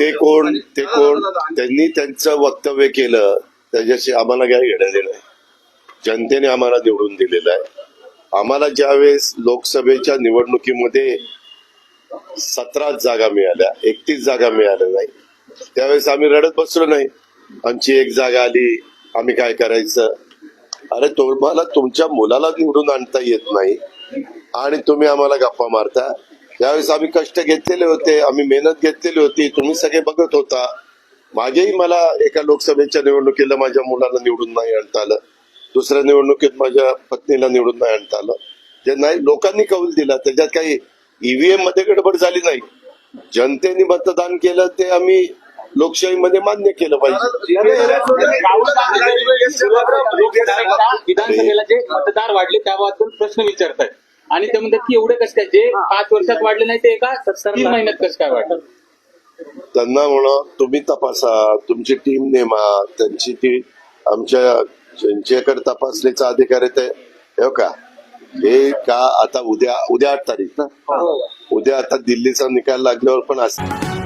ते कोण ते कोण त्यांनी त्यांचं वक्तव्य केलं त्याच्याशी आम्हाला काय घेणं देणं आहे. जनतेने आम्हाला निवडून दिलेलं आहे. आम्हाला ज्यावेळेस लोकसभेच्या निवडणुकीमध्ये सतरा जागा मिळाल्या एकतीस जागा मिळाल्या नाही त्यावेळेस आम्ही रडत बसलो नाही. आमची एक जागा आली आम्ही काय करायचं? अरे तुम्हाला तुमच्या मुलाला निवडून आणता येत नाही आणि तुम्ही आम्हाला गप्पा मारता. त्यावेळेस आम्ही कष्ट घेतलेले होते आम्ही मेहनत घेतलेली होती तुम्ही सगळे बघत होता. माझेही मला एका लोकसभेच्या निवडणुकीला माझ्या मुलाला निवडून नाही आणता आलं. दुसऱ्या निवडणुकीत माझ्या पत्नीला निवडून नाही आणता आलं. जे नाही लोकांनी कौल दिला. त्याच्यात काही ईव्हीएममध्ये गडबड झाली नाही. जनतेने मतदान केलं ते आम्ही लोकशाहीमध्ये मान्य केलं पाहिजे. विधानसभेला जे मतदार वाढले त्याबद्दल प्रश्न विचारतायत. आणि ते म्हणतात की एवढे कसं काय? जे पाच वर्षात वाढले नाही ते एका तीन महिन्यात कसं काय वाढलं? त्यांना म्हणून तुम्ही तपासा तुमची टीम नेमा त्यांची ती आमच्या ज्यांच्याकडे तपासणीचा अधिकार आहे ते. हे का? हे का आता उद्या उद्या आठ तारीख ना? उद्या आता दिल्लीचा निकाल लागल्यावर पण असते